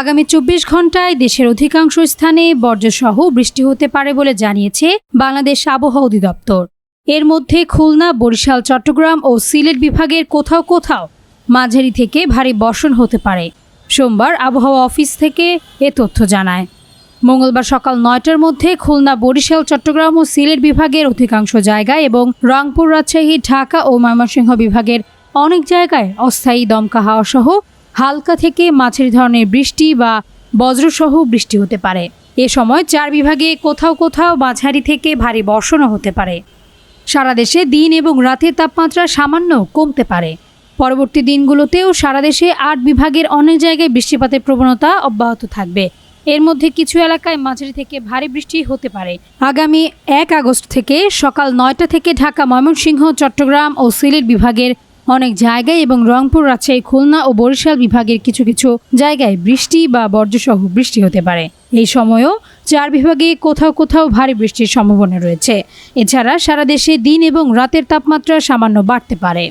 আগামী চব্বিশ ঘন্টায় দেশের অধিকাংশ স্থানে বর্জ্যসহ বৃষ্টি হতে পারে বলে জানিয়েছে বাংলাদেশ আবহাওয়া অধিদপ্তর। এর মধ্যে খুলনা, বরিশাল, চট্টগ্রাম ও সিলেট বিভাগের কোথাও কোথাও মাঝারি থেকে ভারী বর্ষণ হতে পারে। সোমবার আবহাওয়া অফিস থেকে এ তথ্য জানায়। মঙ্গলবার সকাল নয়টার মধ্যে খুলনা, বরিশাল, চট্টগ্রাম ও সিলেট বিভাগের অধিকাংশ জায়গায় এবং রংপুর, রাজশাহী, ঢাকা ও ময়মনসিংহ বিভাগের অনেক জায়গায় অস্থায়ী দমকা হাওয়া সহ হালকা থেকে মাঝারি ধরনের বৃষ্টি বা বজ্রসহ বৃষ্টি হতে পারে। এ সময় চার বিভাগে কোথাও কোথাও মাঝারি থেকে ভারী বর্ষণও হতে পারে। সারা দেশে দিন এবং রাতের তাপমাত্রা সামান্য কমতে পারে। পরবর্তী দিনগুলোতেও সারা দেশে আট বিভাগের অনেক জায়গায় বৃষ্টিপাতের প্রবণতা অব্যাহত থাকবে। এর মধ্যে কিছু এলাকায় মাঝারি থেকে ভারী বৃষ্টি হতে পারে। আগামী এক আগস্ট থেকে সকাল নয়টা থেকে ঢাকা, ময়মনসিংহ, চট্টগ্রাম ও সিলেট বিভাগের অনেক জায়গায় এবং রংপুর, রাজশাহী, খুলনা ও বরিশাল বিভাগের কিছু কিছু জায়গায় বৃষ্টি বা বর্জ্যসহ বৃষ্টি হতে পারে। এই সময়ও চার বিভাগে কোথাও কোথাও ভারী বৃষ্টির সম্ভাবনা রয়েছে। এছাড়া সারা দেশে দিন এবং রাতের তাপমাত্রা সামান্য বাড়তে পারে।